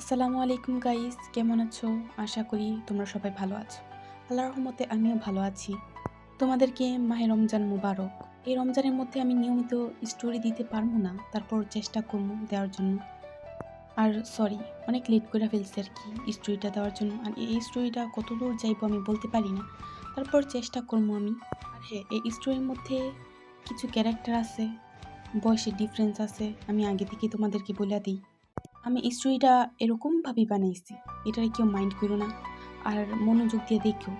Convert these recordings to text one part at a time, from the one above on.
আসসালামু আলাইকুম গাইস, কেমন আছো? আশা করি তোমরা সবাই ভালো আছো। আল্লাহর রহমতে আমিও ভালো আছি। তোমাদেরকে মাহে রমজান মুবারক। এই রমজানের মধ্যে আমি নিয়মিত স্টোরি দিতে পারব না, তারপর চেষ্টা করব দেওয়ার জন্য। আর সরি অনেক লেট করে ফেলছি আর কি স্টোরিটা দেওয়ার জন্য। আর এই স্টোরিটা কত দূর যাইবো আমি বলতে পারি না। তারপর চেষ্টা করব আমি। আর হ্যাঁ এই স্টোরির মধ্যে কিছু ক্যারেক্টার আছে, বয়সের ডিফারেন্স আছে, আমি আগে থেকে তোমাদেরকে বলে দিই। আমি স্টোরিটা এরকমভাবে বানাইছি এটারে কেউ মাইন্ড করো না আর মনোযোগ দিয়ে দেখো।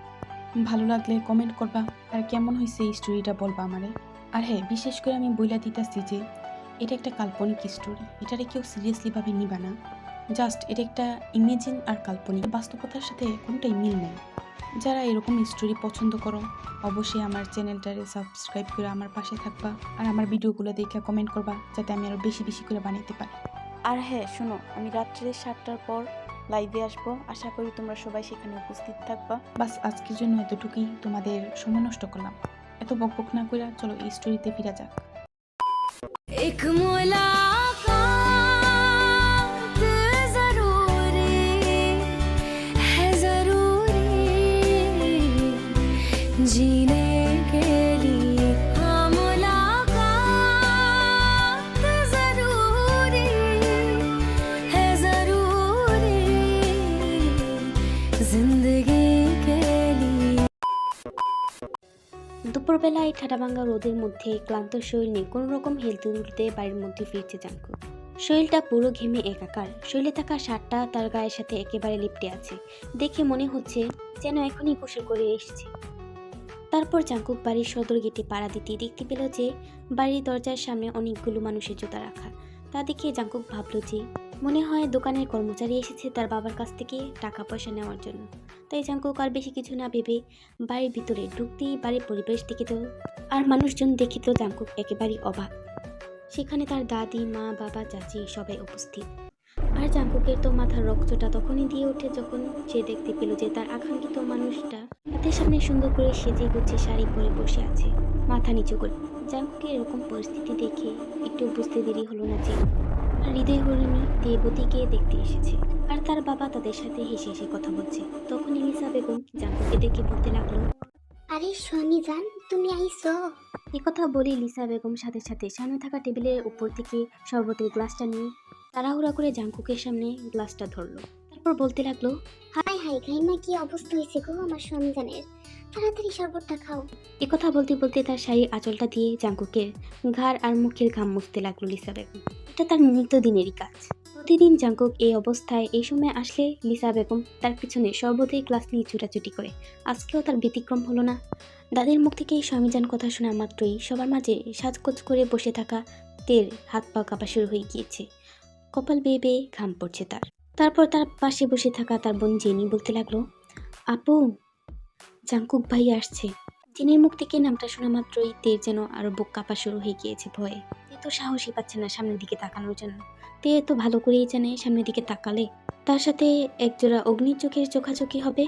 ভালো লাগলে কমেন্ট করবা আর কেমন হয়েছে এই স্টোরিটা বলবা আমারে। আর হ্যাঁ বিশেষ করে আমি বইলা দিতেছি যে এটা একটা কাল্পনিক স্টোরি। এটারে কেউ সিরিয়াসলিভাবে নিবা না। জাস্ট এটা একটা ইমেজিন আর কাল্পনিক। বাস্তবতার সাথে কোনোটাই মিল নেই। যারা এরকম স্টোরি পছন্দ করো, অবশ্যই আমার চ্যানেলটারে সাবস্ক্রাইব করে আমার পাশে থাকবা। আর আমার ভিডিওগুলো দেখে কমেন্ট করবা যাতে আমি আরও বেশি বেশি করে বানাইতে পারি। আর হ্যাঁ শোনো আমি রাত্রে সাতটার পর লাইভে আসব। আশা করি তোমরা সবাই সেখানে উপস্থিত থাকবা। বাস আজকের জন্য এতটুকুই। তোমাদের সময় নষ্ট করলাম। এত বকবক না করে চলো এই স্টোরিতে ফিরা যাক। এক মোলা দুপুরবেলায় ঠাডাভাঙ্গা রোদের মধ্যে ক্লান্ত শরীর নিয়ে কোনো রকম হেলতে দুলতে বাড়ির মধ্যে ফিরছে জাঙ্কু শরীরটা পুরো ঘেমে একাকার। শরীরে থাকা শার্টটা তার গায়ের সাথে একেবারে লিপটে আছে। দেখে মনে হচ্ছে যেন এখনই গোসল করে এসেছে। তারপর জাঙ্কুক বাড়ির সদর গেটে পাড়া দিতে দেখতে পেল যে বাড়ির দরজার সামনে অনেকগুলো মানুষের জুতা রাখা। তা দেখে জাঙ্কুক ভাবলো যে মনে হয় দোকানের কর্মচারী এসেছে তার বাবার কাছ থেকে টাকা পয়সা নেওয়ার জন্য। তাই জাঙ্কুক আর বেশি কিছু না ভেবে বাড়ির ভিতরে ঢুকতেই বাড়ির পরিবেশ দেখে তো আর মানুষজন দেখে তো জাঙ্কুক একেবারেই অবাক। সেখানে তার দাদি, মা, বাবা, চাচি সবাই উপস্থিত। আর জাঙ্কুকের তো মাথার রক্তটা তখনই দিয়ে ওঠে যখন সে দেখতে পেল যে তার আকাঙ্ক্ষিত মানুষটা হাতের সামনে সুন্দর করে সেজে গুছিয়ে শাড়ি পরে বসে আছে, মাথা নিচু করে। জাঙ্কুকের এরকম পরিস্থিতি দেখে একটু বুঝতে দেরি হলো না যে হৃদয় হরিণী দেবতীকে দেখতে এসেছে। আর তার বাবা তাদের সাথে হেসে হেসে কথা বলছে। তখন ইলিসা বেগম জাঙ্কুকে দেখে বলতে লাগল আরে শনি জান তুমি আইসো এ কথা বলে লিসা বেগম সাথে সাথে সামনে থাকা টেবিলের উপর থেকে শরবতের গ্লাসটা নিয়ে তাড়াহুড়া করে জাঙ্কুকের সামনে গ্লাসটা ধরলো। তারপর বলতে লাগল হাই হাই গাইমা কি অবস্থা হয়েছে গো আমার সন্তানের তাড়াতাড়ি শরবতটা খাও। এ কথা বলতে বলতে তার শাড়ির আঁচলটা দিয়ে জাঙ্কুকের ঘাড় আর মুখের ঘাম মুছতে লাগল লিসা বেগম এটা তার নিত্যদিনেরই কাজ। প্রতিদিন জাঙ্কুক এই অবস্থায় এই সময় আসলে লিসা বেগম তার পিছনে সর্বদাই গ্লাস নিয়ে ছুটাছুটি করে। আজকেও তার ব্যতিক্রম হলো না। দাদির মুখ থেকে এই স্বামীজান কথা শোনা মাত্রই সবার মাঝে সাজকোজ করে বসে থাকা তের হাত পা কাঁপা শুরু হয়ে গিয়েছে। কপাল বেয়ে বেয়ে ঘাম পড়ছে তার। তারপর তার পাশে বসে থাকা তার বোন জেনি বলতে লাগল, আপু জাঙ্কুক ভাই আসছে। জেনির মুখ থেকে নামটা শোনা মাত্রই তের যেন আরও বুক কাঁপা শুরু হয়ে গিয়েছে ভয়ে। তে তো সাহসই পাচ্ছে না সামনের দিকে তাকানোর জন্য। তে তো ভালো করেই জানে সামনের দিকে তাকালে। তার সাথে একজোড়া অগ্নি চোখের চোখাচোখি হবে।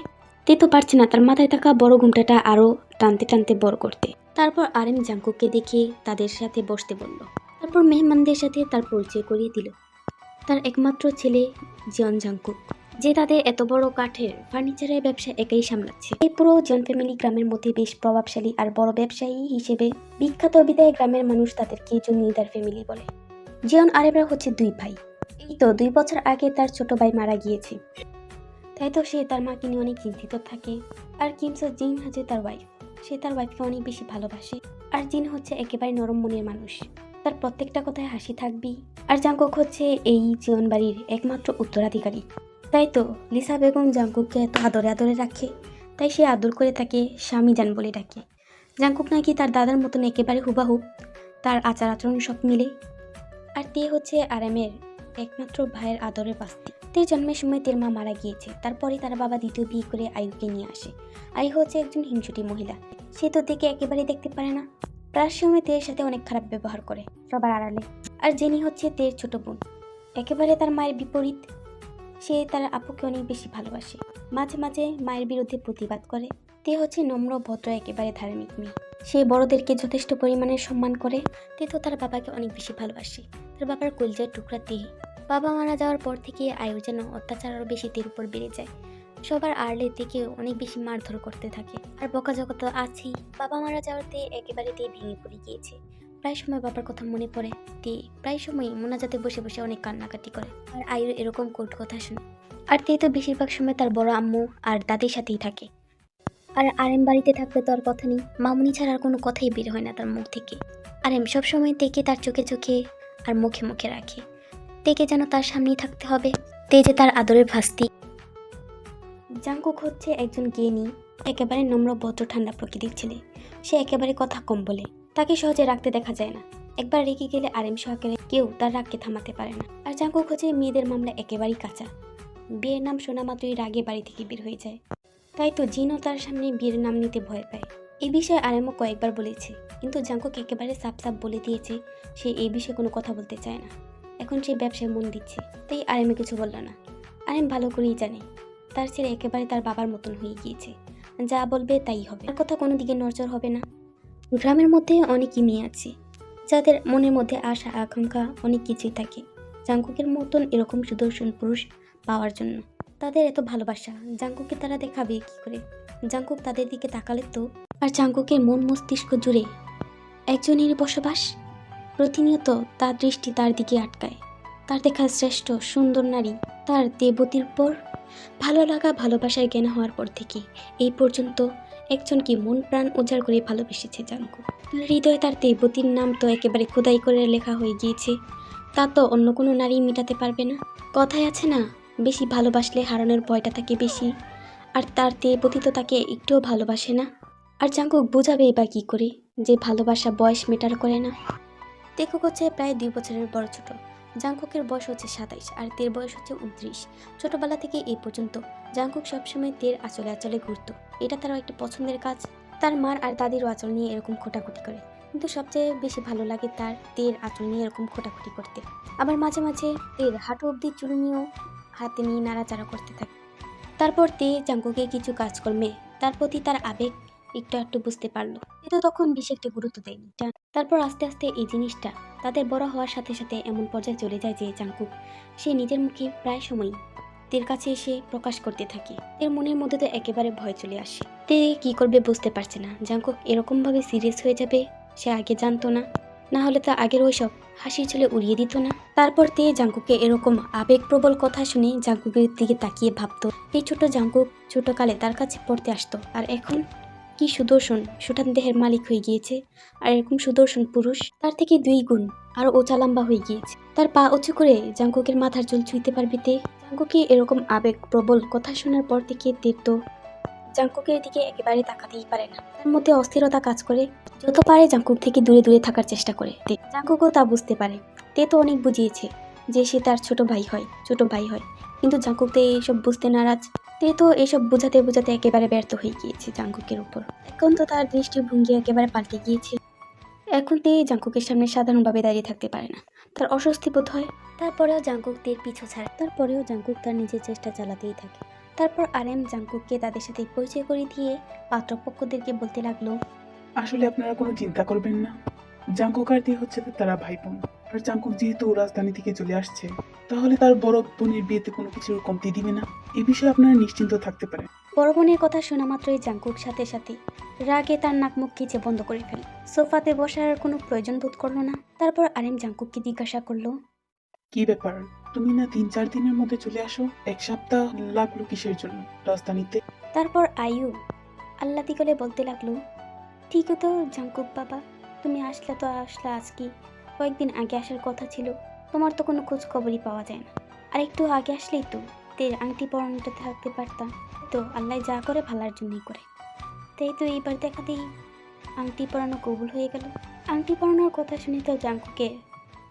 তে তো পারছে না তার মাথায় থাকা বড় ঘুমটাটা আরও টানতে টানতে বড় করতে। তারপর আরেম জাঙ্কুককে দেখে তাদের সাথে বসতে বলল। তারপর মেহমানদের সাথে তার পরিচয় করিয়ে দিল। তার একমাত্র ছেলে জিয়ন জাঙ্কুক যে তাদের এত বড় কাঠের ফার্নিচারের ব্যবসা একাই সামলাচ্ছে। এই পুরো জন ফ্যামিলি গ্রামের মধ্যে বেশ প্রভাবশালী আর বড় ব্যবসায়ী হিসেবে বিখ্যাত বিদায় গ্রামের মানুষ তাদেরকে জমিদার ফ্যামিলি বলে। জিয়ন আরেবরা হচ্ছে দুই ভাই। এই তো দুই বছর আগে তার ছোট ভাই মারা গিয়েছে। তাই তো সে তার মাকে নিয়ে অনেক চিন্তিত থাকে। আর কিমসো জিন হচ্ছে তার ওয়াইফ সে তার ওয়াইফকে অনেক বেশি ভালোবাসে। আর জিন হচ্ছে একেবারে নরম মনের মানুষ। তার প্রত্যেকটা কথায় হাসি থাকবি আর জাঙ্কুক হচ্ছে এই জীবন বাড়ির একমাত্র উত্তরাধিকারী। তাই তো লিসা বেগম জাঙ্কুককে এত আদরে আদরে রাখে। তাই সে আদর করে তাকে স্বামী যান বলে ডাকে। জাঙ্কুক নাকি তার দাদার মতন একেবারে হুবাহু। তার আচার আচরণ সব মিলে। আর তে হচ্ছে আরামের একমাত্র ভাইয়ের আদরের পাস্তি তে জন্মের সময় তের মা মারা গিয়েছে। তারপরে তার বাবা দ্বিতীয় বিয়ে করে আয়ুকে নিয়ে আসে। আয়ু হচ্ছে একজন হিংসুটি মহিলা। সে তো দেখে একেবারেই দেখতে পারে না। প্রায় সময় তের সাথে অনেক খারাপ ব্যবহার করে সবার আড়ালে। আর জেনি হচ্ছে তের ছোট বোন। একেবারে তার মায়ের বিপরীত। সে তার আপুকে অনেক বেশি ভালোবাসে। মাঝে মাঝে মায়ের বিরুদ্ধে প্রতিবাদ করে। তে হচ্ছে নম্র, ভদ্র, একেবারে ধার্মিক মেয়ে। সে বড়দেরকে যথেষ্ট পরিমাণে সম্মান করে। তে তো তার বাবাকে অনেক বেশি ভালোবাসে। তার বাবার কলজার টুকরা তে। বাবা মারা যাওয়ার পর থেকে আয়ুর যেন অত্যাচার আরও বেশি তের উপর বেড়ে যায়। সবার আড়লে থেকে অনেক বেশি মারধর করতে থাকে। আর বকাঝকা তো আছেই। বাবা মারা যাওয়াতে একেবারেতেই ভেঙে পড়ে গিয়েছে। প্রায় সময় বাবার কথা মনে পড়ে তে প্রায় সময় মোনাজাতে বসে বসে অনেক কান্নাকাটি করে। আর আয়ুর এরকম কোট কথা শুনে। আর তে তো বেশিরভাগ সময় তার বড় আম্মু আর দাদির সাথেই থাকে। আর আরেম বাড়িতে থাকলে তো আর কথা নেই। মামুনি ছাড়া আর কোনো কথাই বের হয় না তার মুখ থেকে। আরেম সবসময় তেকে তার চোখে চোখে আর মুখে মুখে রাখে। তেকে যেন তার সামনেই থাকতে হবে। তে যে তার আদরের ভাস্তি। জাঙ্কুক হচ্ছে একজন জ্ঞানী একেবারে নম্র, ভদ্র, ঠান্ডা প্রকৃতির ছেলে। সে একেবারে কথা কম বলে। তাকে সহজে রাখতে দেখা যায় না। একবার রেগে গেলে আরেম সহকারে কেউ তার রাগকে থামাতে পারে না। আর জাঙ্কুক হচ্ছে মেয়েদের মামলা একেবারেই কাঁচা। বিয়ের নাম শোনা মাত্রই রাগে বাড়ি থেকে বের হয়ে যায়। তাই তো জিনও তার সামনে বিয়ের নাম নিতে ভয় পায়। এই বিষয়ে আরেমও কয়েকবার বলেছে, কিন্তু জাঙ্কুক একেবারে সাপ সাপ বলে দিয়েছে, সে এই বিষয়ে কোনো কথা বলতে চায় না। এখন সে ব্যবসায় মন দিচ্ছে, তাই আরেমে কিছু বলল না। আরেম ভালো করেই জানে, তার ছেলে একেবারে তার বাবার মতন হয়ে গিয়েছে। যা বলবে তাই হবে। তার কথা কোনো দিকে নজর হবে না। গ্রামের মধ্যে অনেকই মেয়ে আছে, যাদের মনের মধ্যে আশা, আকাঙ্ক্ষা অনেক কিছুই থাকে। জাঙ্কুকের মতন এরকম সুদর্শন পুরুষ পাওয়ার জন্য তাদের এত ভালোবাসা। জাঙ্কুকে তারা দেখাবে কি করে? জাঙ্কুক তাদের দিকে তাকালে তো, আর জাঙ্কুকের মন মস্তিষ্ক জুড়ে একজনের বসবাস। প্রতিনিয়ত তার দৃষ্টি তার দিকে আটকায়। তার দেখা শ্রেষ্ঠ, সুন্দর নারী, তার দেবতীর পর ভালো লাগা, ভালোবাসায় জ্ঞান হওয়ার পর থেকে এই পর্যন্ত একজনকে মন প্রাণ উজাড় করে ভালোবেসেছে জাঙ্কু হৃদয়ে তার দেবতীর নাম তো একেবারে খোদাই করে লেখা হয়ে গিয়েছে। তা তো অন্য কোনো নারী মেটাতে পারবে না। কথায় আছে না, বেশি ভালোবাসলে হারানোর ভয়টা থাকে বেশি, আর তার দেবতী তো তাকে একটুও ভালোবাসে না। আর জাঙ্কুক বোঝাবে বা কী করে, যে ভালোবাসা বয়স মেটার করে না। দেখুক হচ্ছে প্রায় দুই বছরের বড় ছোট। জাঙ্কুকের বয়স হচ্ছে সাতাইশ আর তের বয়স হচ্ছে উনত্রিশ ছোটবেলা থেকে এই পর্যন্ত জাঙ্কুক সবসময় তের আচলে আচলে ঘুরত। এটা তারও একটা পছন্দের কাজ। তার মার আর দাদিরও আচল নিয়ে এরকম খোটাখুটি করে। কিন্তু সবচেয়ে বেশি ভালো লাগে তার তের আচল নিয়ে এরকম খোটাখুটি করতে। আবার মাঝে মাঝে তের হাঁটু অব্দি চুল নিয়েও হাতে নিয়ে নাড়াচাড়া করতে থাকে। তারপর তে জাঙ্কুকে কিছু কাজকর্মে তার প্রতি তার আবেগ একটু একটু বুঝতে পারল। কিন্তু তখন বেশি একটা গুরুত্ব দেয়নি। তারপর আস্তে আস্তে এই জিনিসটা তাদের বড় হওয়ার সাথে সাথে এমন পর্যায়ে চলে যায় যে জাঙ্কুক সে নিজের মুখে প্রায় সময় তের কাছে এসে প্রকাশ করতে থাকে। এর মনের মধ্যে তো একেবারে ভয় চলে আসে। তে কি করবে বুঝতে পারছে না। জাঙ্কুক এরকম ভাবে সিরিয়াস হয়ে যাবে, সে আগে জানতো না। না হলে তা আগের ওইসব হাসি চলে উড়িয়ে দিত না। তারপর তে জাঙ্কুকে এরকম আবেগপ্রবল কথা শুনে জাঙ্কুকের দিকে তাকিয়ে ভাবতো। এই ছোট জাঙ্কুক ছোটকালে তার কাছে পড়তে আসতো। আর এখন কি সুদর্শন? সুঠান দেহের মালিক হয়ে গিয়েছে। আর এরকম সুদর্শন পুরুষ, তার থেকে দুই গুণ আর ওচা হয়ে গিয়েছে। তার পা উঁচু করে জাঙ্কুকের মাথার চুল ছুঁইতে পারবে তে? জাঙ্কুকে এরকম আবেগ প্রবল কথা শোনার পর থেকে তের তো জাঙ্কুকের দিকে একেবারে তাকাতেই পারে না। তার মধ্যে অস্থিরতা কাজ করে। যত পারে জাঙ্কুক থেকে দূরে দূরে থাকার চেষ্টা করে। তে, জাঙ্কুকও তা বুঝতে পারে। তে তো অনেক বুঝিয়েছে যে সে তার ছোট ভাই হয়, ছোট ভাই হয়। কিন্তু জাঙ্কুক তো এইসব বুঝতে নারাজ। তে তো এসব বোঝাতে বোঝাতে একেবারে ব্যর্থ হয়ে গিয়েছে জাঙ্কুকের উপর। এখন তো তার দৃষ্টিভঙ্গি একেবারে পাল্টে গিয়েছে। এখন তে জাঙ্কুকের সামনে সাধারণভাবে দাঁড়িয়ে থাকতে পারে না। তার অস্বস্তি বোধ হয়। তারপরেও জাঙ্কুক তের পিছু ছাড়ে। তারপরেও জাঙ্কুক তার নিজের চেষ্টা চালাতেই থাকে। তারপর আর এম জাঙ্কুককে তাদের সাথে পরিচয় করে দিয়ে পাত্রপক্ষদেরকে বলতে লাগল, আসলে আপনারা কোনো চিন্তা করবেন না। জাঙ্কুক আর দিয়ে হচ্ছে তারা ভাই বোন আর জাঙ্কুক যেহেতু রাজধানী থেকে চলে আসছে তাহলে তার বড় বোনের বিয়েতে কোনো কিছুর কমতি দিবে না? এ বিষয়ে আপনারা নিশ্চিন্ত থাকতে পারেন। বড় বোনের কথা শোনা মাত্রই জাঙ্কুক সাথে সাথে রাগে তার নাক মুখ খিচে বন্ধ করে ফেলে। সোফাতে বসার আর কোনো প্রয়োজন বোধ করল না। তারপর আরেম জাঙ্কুককে জিজ্ঞাসা করল কি ব্যাপার? তুমি না তিন চার দিনের মধ্যে চলে আসো? এক সপ্তাহ লাগল কিসের জন্য? রাজধানীতে? তারপর আয়ু আল্লাদি করে বলতে লাগল ঠিক তো জাঙ্কুক বাবা তুমি আসলে তো আসলে আজকে। কয়েকদিন আগে আসার কথা ছিল। তোমার তো কোনো খোঁজ খবরই পাওয়া যায় না। আর একটু আগে আসলেই তো তের আংটি পরানোটা থাকতে পারতাম। তো আল্লাহ যা করে ভালার জন্যই করে। তাই তো এইবার দেখাতেই আংটি পরানো কবুল হয়ে গেল। আংটি পরানোর কথা শুনে তো জাঙ্কুকে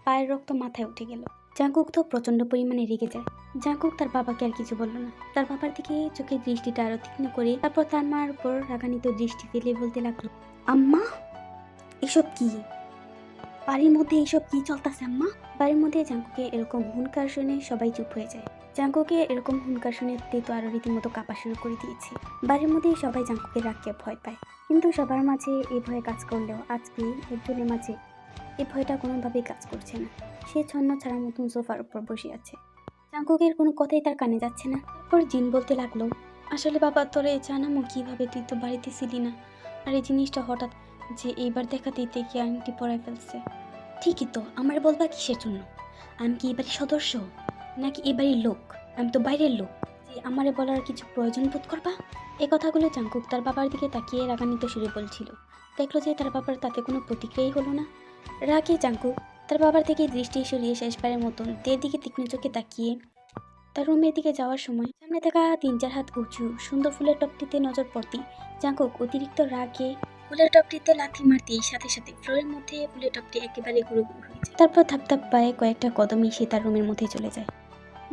পায়ের রক্ত মাথায় উঠে গেল। জাঙ্কুক তো প্রচণ্ড পরিমাণে রেগে যায়। জাঙ্কুক তার বাবাকে আর কিছু বলল না। তার বাবার দিকে চোখের দৃষ্টিটা আরও তীক্ষ্ণ করে তারপর তার মার উপর রাগান্বিত দৃষ্টি ফেলে বলতে লাগল, আম্মা, এসব কি? বাড়ির মধ্যে এসব কি চলতেছে আম্মা? বাড়ির মধ্যে জাঙ্কুকে এরকম হুনকার শুনে সবাই চুপ হয়ে যায়। জাঙ্কুকে এরকম হুনকার শুনে তে তো আরও রীতিমতো কাঁপা শুরু করে দিয়েছে। বাড়ির মধ্যেই সবাই জাঙ্কুকে রাখতে ভয় পায়। কিন্তু সবার মাঝে এই ভয়ে কাজ করলেও আজকে একজনের মাঝে এই ভয়টা কোনোভাবেই কাজ করছে না। সে ছন্ন ছাড়া মতন সোফার উপর বসে আছে। জাঙ্কুকের কোনো কথাই তার কানে যাচ্ছে না। তারপর জিন বলতে লাগল, আসলে বাবা, তোরে জানামো কীভাবে? তুই তো বাড়িতে ছিলি না। আর এই জিনিসটা হঠাৎ যে এইবার দেখাতেই থেকে আংটি পরায় ফেলছে। ঠিকই তো, আমার বলবা কিসের জন্য? আমি কি এবারের সদস্য? নাকি এবারের লোক? আমি তো বাইরের লোক। যে আমারে বলার কিছু প্রয়োজন বোধ করবা? এ কথাগুলো জাঙ্কুক তার বাবার দিকে তাকিয়ে রাগান্বিত সুরে বলছিল। দেখল যে তার বাবার তাতে কোনো প্রতিক্রিয়াই হলো না। রাগে জাঙ্কুক তার বাবার থেকে দৃষ্টি সরিয়ে শেষবারের মতন তের দিকে তীক্ষ্ণ চোখে তাকিয়ে তার রুমের দিকে যাওয়ার সময় সামনে থাকা তিন চার হাত উঁচু সুন্দর ফুলের টপটিতে নজর পড়তেই জাঙ্কুক অতিরিক্ত রাগে ফুলের টপটিতে লাথি মারতেই সাথে সাথে ফ্লোরের মধ্যে ফুলের টপটি একেবারে গুঁড়ো গুঁড়ো হয়ে যায়। তারপর ধাপ ধাপ পায়ে কয়েকটা কদম সে তার রুমের মধ্যে চলে যায়।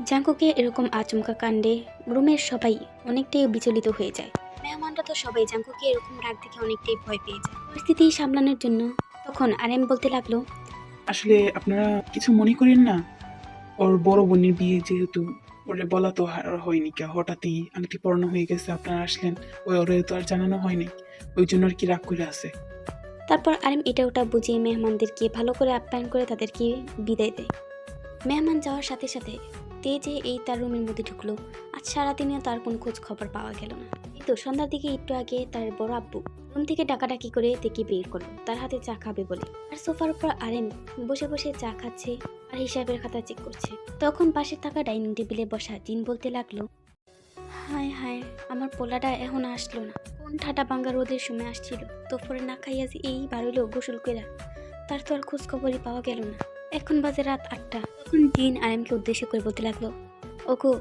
জাঙ্কুকে এরকম আচমকা কাণ্ডে রুমের সবাই অনেকটাই বিচলিত হয়ে যায়। মেহমানরা তো সবাই জাঙ্কুকে এরকম রাগ দেখে অনেকটাই ভয় পেয়ে যায়। পরিস্থিতি সামলানোর জন্য তখন আরেম বলতে লাগল আসলে আপনারা কিছু মনে করেন না? ওর বড় বোনের বিয়ে যেহেতু ওরে বলা তো আর হয়নি কে হঠাৎই আংটি পড়ানো হয়ে গেছে আপনারা আসলেন। ওই ওরে তো আর জানানো হয়নি। ওই জন্য আর কি রাগ করে আছে। তারপর আরেম এটা ওটা বুঝিয়ে মেহমানদেরকে ভালো করে আপ্যায়ন করে তাদেরকে বিদায় দেয়। মেহমান যাওয়ার সাথে সাথে তে যে এই তার রুমের মধ্যে ঢুকলো। আজ সারাদিনেও তার কোনো খোঁজ খবর পাওয়া গেল না। এই তো সন্ধ্যার দিকে একটু আগে তার বড় আব্বু রুম থেকে ডাকাডাকি করে তেকে বের করল। তার হাতে চা খাবে বলে। আর সোফার উপর আরেম বসে বসে চা খাচ্ছে আর হিসাবের খাতা চেক করছে। তখন পাশে থাকা ডাইনিং টেবিলে বসা জিন বলতে লাগল, হায় হায়, আমার পোলাটা এখন আসলো না। কোন ঠাটা বাঙ্গা রোদের সময় আসছিল দুপুরে না খাইয়া যে এই বাড়িলো গোসল কইরা। তার তো আর খোঁজ খবরই পাওয়া গেল না। এখন বাজে রাত আটটা। তখন জিন আরেমকে উদ্দেশ্য করে বলতে লাগল ওগো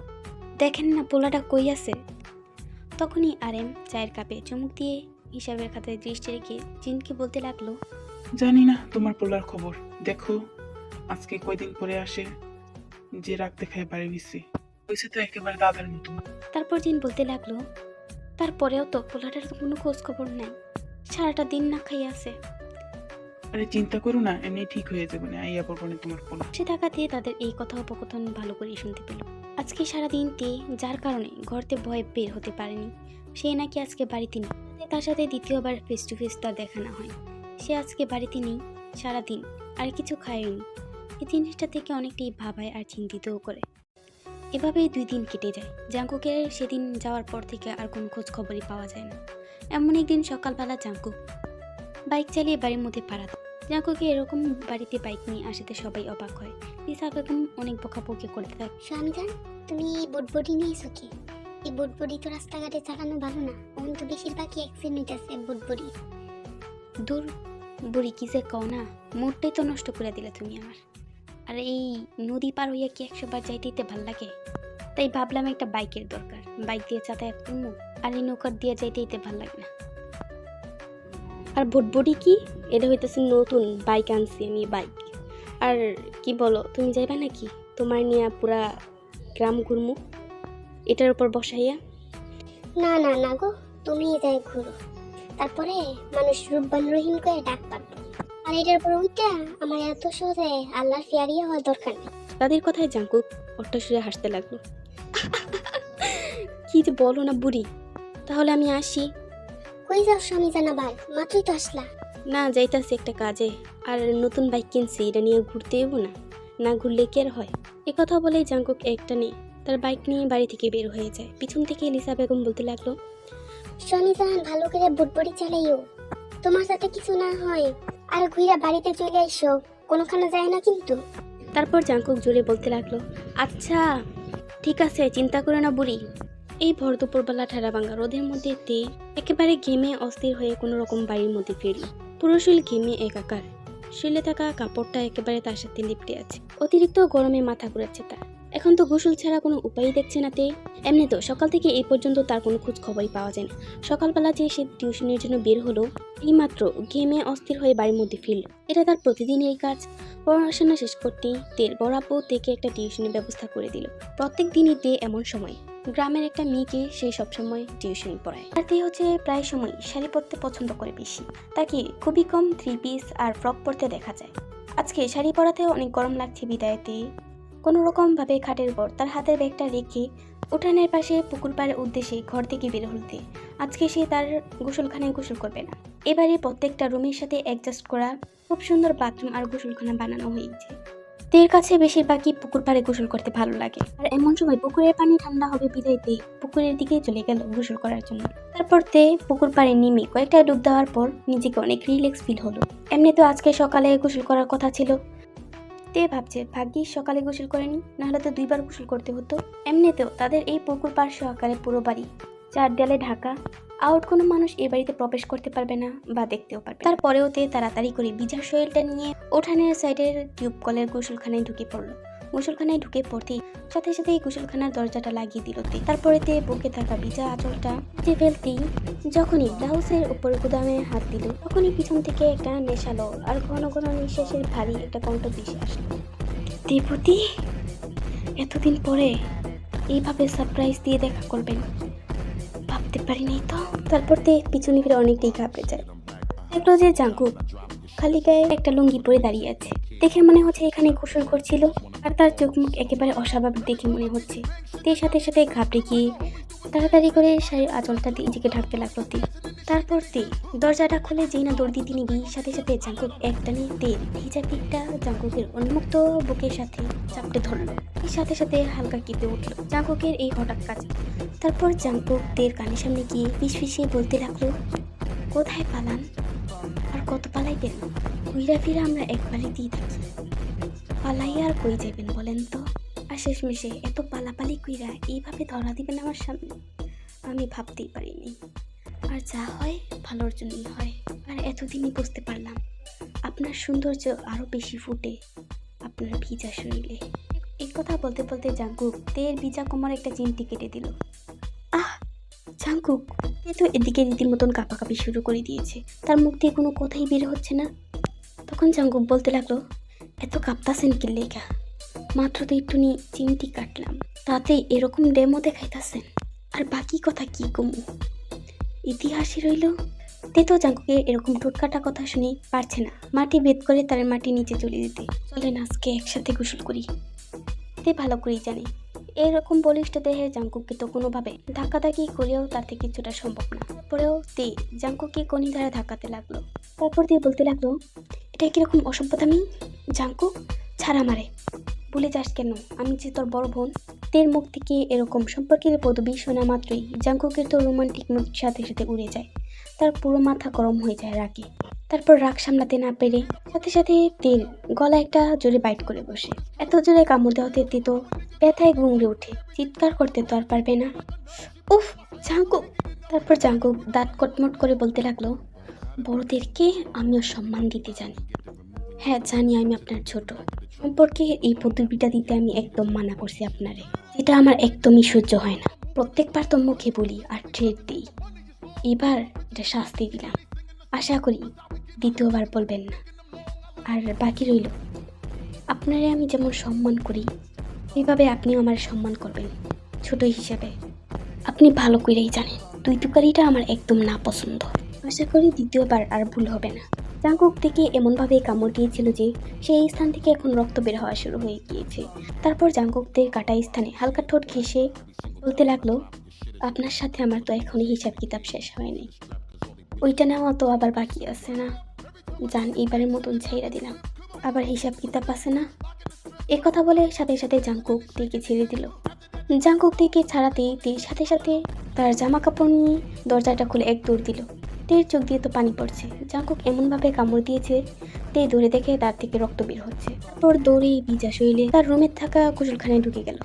দেখেন না পোলাটা কই আছে? তখনই আরেম চায়ের কাপে চুমুক দিয়ে হিসাবের খাতায় দৃষ্টি রেখে জিনকে বলতে লাগল জানি না তোমার পোলার খবর। দেখো আজকে কয়দিন পরে আসে? যে রাগ দেখায় বাড়ি গেছে। হয়েছে তো একেবারে দাদার মতো। তারপর জিন বলতে লাগল তারপরেও তো পোলাটার কোনো খোঁজ খবর নাই। সারাটা দিন না খাইয়া আছে। আরে চিন্তা করো না এমনি ঠিক হয়ে যাবে না আইয়া পড়ব না তোমার পোলা সে টাকা দিয়ে তাদের এই কথোপকথন ভালো করে শুনতে পেল। আজকে সারাদিন তে যার কারণে ঘরতে ভয়ে বের হতে পারেনি সে নাকি আজকে বাড়িতে নেই। তার সাথে দ্বিতীয়বার ফেস টু ফেস তার দেখা না হয়। সে আজকে বাড়িতে নেই সারাদিন আর কিছু খায়নি। এই জিনিসটা থেকে অনেকটাই ভাবায় আর চিন্তিতও করে। এভাবেই দুই দিন কেটে যায়। জাঙ্কুকের সেদিন যাওয়ার পর থেকে আর কোনো খোঁজ খবরই পাওয়া যায় না। এমন একদিন সকালবেলা জাঙ্কুক বাইক চালিয়ে বাড়ির মধ্যে পাড়া জাঙ্কুকে এরকম বাড়িতে বাইক নিয়ে আসাতে সবাই অবাক হয়। লিসা বেগম অনেক বকাবকি করতে থাকে স্বামীজান তুমি এই বুটবডি নিয়েছো কি? এই বুটবডি তো রাস্তাঘাটে চালানো ভালো না। ওখান তো বেশিরভাগই অ্যাক্সিডেন্ট আছে বুটবডি। দূর বুড়ি কি যে কও না? মুডটাই তো নষ্ট করে দিলে তুমি আমার। আর এই নদী পার হইয়া কি একশো বার যাইতেইতে ভালো লাগে? তাই ভাবলাম একটা বাইকের দরকার। বাইক দিয়ে যাতায়াত করব আর এই নৌকার দিয়ে যাইতেইতে ভালো লাগে না। আর ভুটভুটি কি? এটা হইতেছে নতুন, বাইক আনছি আমি, বাইক। আর কি বলো, তুমি যাইবা নাকি? তোমার নিয়ে পুরা গ্রাম ঘুরমু। এটার উপর বসাইয়া। না না না গো তুমি যাই ঘুরো। তারপরে মানুষ রূপবান রহিম করে ডাক পাবো আর এটার পর ওইটা আমার এত সহজে আল্লাহর ফিয়ারিয়া হওয়ার দরকার নেই। তাদের কথায় জাঙ্কুক অট্টাসুরে হাসতে লাগল। কি যে বলো না বুড়ি তাহলে আমি আসি। কই যাও স্বামী জানাবার মাত্রই তো আসলা। না যাইতাছি একটা কাজে আর নতুন বাইক কিনছি এটা নিয়ে ঘুরতে যাব না। না ঘুরলে কি আর হয়? এ কথা বলেই জাঙ্কুক একটা নিয়ে তার বাইক নিয়ে বাড়ি থেকে বের হয়ে যায়। পিছন থেকে লিসা বেগম বলতে লাগল স্বামী জান ভালো করে বুটবডি চালাইও। তোমার সাথে কিছু না হয় আর ঘুইরা বাড়িতে চলে আইসো, কোনোখানে যায় না কিন্তু। তারপর জাঙ্কুক জোরে বলতে লাগল আচ্ছা ঠিক আছে, চিন্তা করে না বুড়ি। এই ভর দুপুরবেলা ঠেরা ভাঙা রোদের মধ্যে তে একেবারে ঘেমে অস্থির হয়ে কোনো রকম বাড়ির মধ্যে ফিরল। পুরো শরীর ঘেমে একাকার শরীরে থাকা কাপড়টা একেবারে তার সাথে লিপটে আছে। অতিরিক্ত গরমে মাথা ঘুরাচ্ছে তার। এখন তো গোসল ছাড়া কোনো উপায়ই দেখছে না তে। এমনি তো সকাল থেকে এই পর্যন্ত তার কোনো খোঁজ খবরই পাওয়া যায় না। সকালবেলা যে সে টিউশনের জন্য বের হলো, এইমাত্র ঘেমে অস্থির হয়ে বাড়ির মধ্যে ফিরল। এটা তার প্রতিদিন এই কাজ। পড়াশোনা শেষ করতেই তের বরাবো থেকে একটা টিউশনের ব্যবস্থা করে দিল। প্রত্যেক দিনই তে এমন সময়। গ্রামের একটা মেয়েকে সে সবসময় টিউশন পড়ায়। আর তে হচ্ছে প্রায় সময় শাড়ি পরতে পছন্দ করে বেশি। তাকে খুবই কম থ্রি পিস আর ফ্রক পরতে দেখা যায়। আজকে শাড়ি পরাতে অনেক গরম লাগছে বিদায়তে কোনো রকমভাবে খাটের উপর তার হাতের ব্যাগটা রেখে উঠানের পাশে পুকুর পাড়ের উদ্দেশ্যে ঘর থেকে বের হলতে। আজকে সে তার গোসলখানায় গোসল করবে না। এবারে প্রত্যেকটা রুমের সাথে অ্যাডজাস্ট করা খুব সুন্দর বাথরুম আর গোসলখানা বানানো হয়েছে। তের কাছে বেশিরভাগই পুকুর পাড়ে গোসল করতে ভালো লাগে। আর এমন সময় পুকুরের পানি ঠান্ডা হবে বিদায়তে পুকুরের দিকে চলে গেল গোসল করার জন্য। তারপর তে পুকুর পাড়ে নেমে কয়েকটা ডুব দেওয়ার পর নিজেকে অনেক রিল্যাক্স ফিল হলো। এমনি তো আজকে সকালে গোসল করার কথা ছিল। তে ভাবছে, ভাগ্যি, সকালে গোসল করেনি নাহলে তো দুইবার গোসল করতে হতো। এমনিতেও তাদের এই পুকুর পার সহকারে পুরো বাড়ি চার দেয়ালে ঢাকা। আউট কোনো মানুষ এ বাড়িতে প্রবেশ করতে পারবে না বা দেখতেও পারবে। তারপরেও তে তাড়াতাড়ি করে বিজার শরীরটা নিয়ে ওঠানের সাইডের টিউব কলের গোসলখানায় ঢুকে পড়ল। গোসলখানায় ঢুকে পড়তেই সাথে সাথে এই গোসলখানার দরজাটা লাগিয়ে দিল তে। তারপরে তে বুকে থাকা বিজা আঁচলটা ফেলতেই যখনই ব্লাউজের উপর গুদামে হাত দিল, তখনই পিছন থেকে একটা নেশালো আর ঘন ঘন নিঃশ্বাসের ভারী একটা কণ্ঠ ভেসে আসলো দেবতী এতদিন পরে এইভাবে সারপ্রাইজ দিয়ে দেখা করবেন। ভাবতে পারিনি তো? তারপর তে পিছনে ফিরে অনেকটাই ঘাবড়ে যায়। দেখল যে জাঙ্কুক খালি গায়ে একটা লুঙ্গি পরে দাঁড়িয়ে আছে। দেখে মনে হচ্ছে এখানে গোসল করছিল। আর তার চোখ মুখ একেবারে অস্বাভাবিক দেখে মনে হচ্ছে। তে সাথে সাথে ঘাবড়ে গিয়ে তাড়াতাড়ি করে শাড়ির আঁচলটা দিয়ে নিজেকে ঢাকতে লাগল তে। তারপর তে দরজাটা খুলে যেই না দৌড় দিতে নিবি, সাথে সাথে জাঙ্কুক একটানে তেল ভিজা পিঠটা জাঙ্কুকের উন্মুক্ত বুকের সাথে চাপটে ধরলো। এর সাথে সাথে হালকা কেঁপে উঠল জাঙ্কুকের এই হঠাৎ কাজ। তারপর জাঙ্কুক তের কানের সামনে গিয়ে ফিস ফিসিয়ে বলতে লাগল, কোথায় পালান আর কত পালাইবেন ঘুইরা ফিরা আমরা একবারই দিয়ে থাকি। পালাই আর কই যাবেন বলেন তো? আর শেষমেশে এত পালাপালি কইরা এইভাবে ধরা দিবেন আমার সামনে? আমি ভাবতেই পারিনি। আর যা হয়, ভালোর জন্যই হয়। আর এতদিনই বুঝতে পারলাম, আপনার সৌন্দর্য আরও বেশি ফুটে আপনার ভিজা শরীরে। এই কথা বলতে বলতে জাঙ্কুক তের ভিজা কোমর একটা চিমটি কেটে দিল। আহ, জাঙ্কুক, এ তো এদিকে রীতিমতন কাঁপাকাঁপি শুরু করে দিয়েছে। তার মুখ দিয়ে কোনো কথাই বের হচ্ছে না। তখন জাঙ্কুক বলতে লাগল এত কাঁপতাছেন কি লেখা মাত্র তো একটুনি চিমটি কাটলাম। তাতে এরকম ডেমো দেখাইতাছেন। আর বাকি কথা কি কমু? ইতিহাসই রইল। তে তো জাঙ্কুকে এরকম টোটকাটা কথা শুনে পারছে না। মাটি বেদ করে তার মাটি নিচে চলে যেতে। চলেন আজকে একসাথে গোসল করি। তে ভালো করেই জানে। এরকম বলিষ্ঠ দেহে জাঙ্কুককে তো কোনোভাবে ধাক্কাধাক্কি করেও তাতে কিছুটা সম্ভব না। পরেও তে জাঙ্কুককে কনি ধারা ধাক্কাতে লাগল। তারপর দিয়ে বলতে লাগল, এটা কীরকম অসভ্যতা অসভ্যতামি জাঙ্কুক, ছাড়া মারে। ভুলে যাস কেন? আমি যে তোর বড় বোন, তের মুখ থেকে এরকম সম্পর্কের পদবি শোনা মাত্রই জাঙ্কুকের তো রোমান্টিক মুখ সাথে সাথে উড়ে যায়। তার পুরো মাথা গরম হয়ে যায় রাগে। তারপর রাগ সামলাতে না পেরে সাথে সাথে তেল গলা একটা জোরে বাইট করে বসে। এত জোরে কামড় দেওয়াতে তে তো ব্যথায় গুমড়ে ওঠে। চিৎকার করতে তো আর পারবে না। উফ, জাঙ্কুক! তারপর জাঙ্কুক দাঁত কটমট করে বলতে লাগল বড়দেরকে আমিও সম্মান দিতে জানি? হ্যাঁ জানি আমি আপনার ছোট। সম্পর্কে এই পদ্ধতিটা দিতে আমি একদম মানা করছি আপনারে। এটা আমার একদমই সহ্য হয় না। প্রত্যেকবার তো মুখে বলি আর ট্রেড দিই। এবার এটা শাস্তি দিলাম। আশা করি দ্বিতীয়বার বলবেন না। আর বাকি রইল, আপনারে আমি যেমন সম্মান করি এইভাবে আপনিও আমার সম্মান করবেন, ছোট হিসাবে। আপনি ভালো করেই জানেন, দুই তুকারিটা আমার একদম না পছন্দ। আশা করি দ্বিতীয়বার আর ভুল হবে না। জাঙ্কুক থেকে এমনভাবে কামড় দিয়েছিল যে সেই স্থান থেকে এখন রক্ত বের হওয়া শুরু হয়ে গিয়েছে। তারপর জাঙ্কুকদের কাটা স্থানে হালকা ঠোঁট ঘেঁষে বলতে লাগল, আপনার সাথে আমার তো এখনই হিসাব কিতাব শেষ হয়নি। ওইটা নেওয়া তো আবার বাকি আছে না। যান, এইবারের মতন ছেড়ে দিলাম। আবার হিসাব কিতাব আছে না? এ কথা বলে সাথে সাথে জাঙ্কুক দিকে ছেড়ে দিল। জাঙ্কুক দিকে ছাড়াতেই সাথে সাথে তার জামা কাপড় নিয়ে দরজাটা খুলে এক দৌড় দিল। তের চোখ দিয়ে তো পানি পড়ছে। জাঙ্কুক এমনভাবে কামড় দিয়েছে, তে দৌড়ে দেখে তার থেকে রক্ত বের হচ্ছে। তারপর দৌড়ে ভিজা শৈলে তার রুমে থাকা কুশলখানায় ঢুকে গেল।